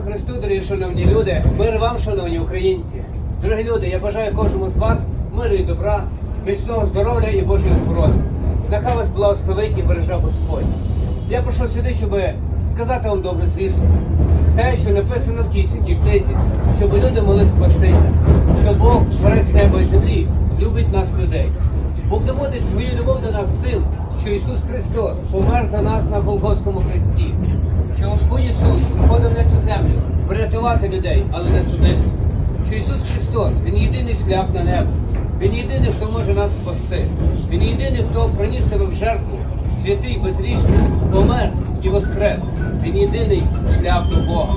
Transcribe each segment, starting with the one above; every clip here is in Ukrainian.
Христу, дорогі шановні люди, мир вам, шановні українці. Дорогі люди, я бажаю кожному з вас миру і добра, міцного здоров'я і Божої охорони. Нехай вас благословить і береже Господь. Я прийшов сюди, щоб сказати вам добру звістку. Те, що написано в тій святій книзі, щоб люди могли спастися, що Бог, творець неба і землі, любить нас людей. Бог доводить свою любов до нас тим, що Ісус Христос помер за нас на Голгофському хресті що Господь Ісус врятувати людей, але не судити. Що Ісус Христос, Він єдиний шлях на небо. Він єдиний, хто може нас спасти. Він єдиний, хто приніс себе в жертву, святий, безрічний, помер і воскрес. Він єдиний шлях до Бога.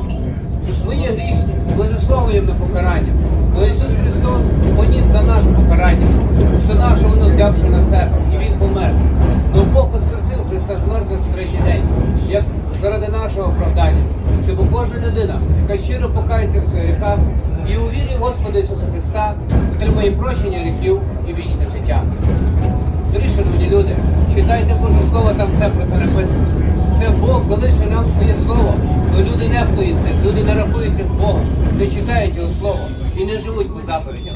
Ми є грішні, ми заслуговуємо на покарання. Але Ісус Христос поніс за нас покарання, все наше воно взявши на себе, і Він помер. Но Бог воскресив Христа з мертвих в третій день, як заради нашого оправдання, щоб кожна людина, яка щиро покається в своїх гріхах і у вірі в Господа Ісуса Христа, отримає прощення гріхів і вічне життя. Дорогі шановні люди, читайте Боже Слово, там все про це написано. Це Бог залишив нам своє слово, але люди нехтують цим, люди з Богом, не читають його слово і не живуть по заповідям.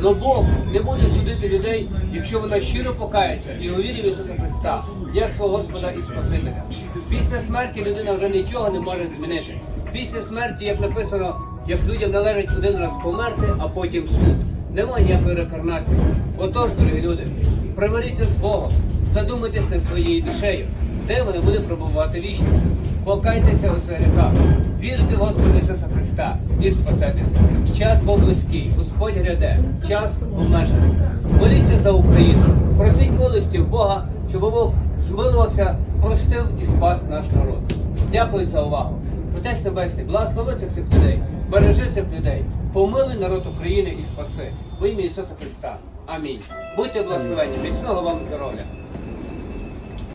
Но Бог не буде судити людей, якщо вона щиро покається і увірить в Ісуса Христа, як свого Господа і Спасителя. Після смерті людина вже нічого не може змінити. Після смерті, як написано, як людям належить один раз померти, а потім суд. Немає ніякої реінкарнації. Отож, дорогі люди, примиріться з Богом, задумайтесь над своєю душею, де вони будуть пробувати вічно. Покайтеся у своїх гріхах, вірте в Ісуса Христа і спасетеся. Час був близький, Господь гряде, час обмежений. Моліться за Україну, просіть милості в Бога, щоб Бог змилувався, простив і спас наш народ. Дякую за увагу. Отець Небесний, благослови цих цих людей, бережи цих людей, помилуй народ України і спаси. В ім'я Ісуса Христа. Амінь. Будьте благословені, міцного вам здоров'я.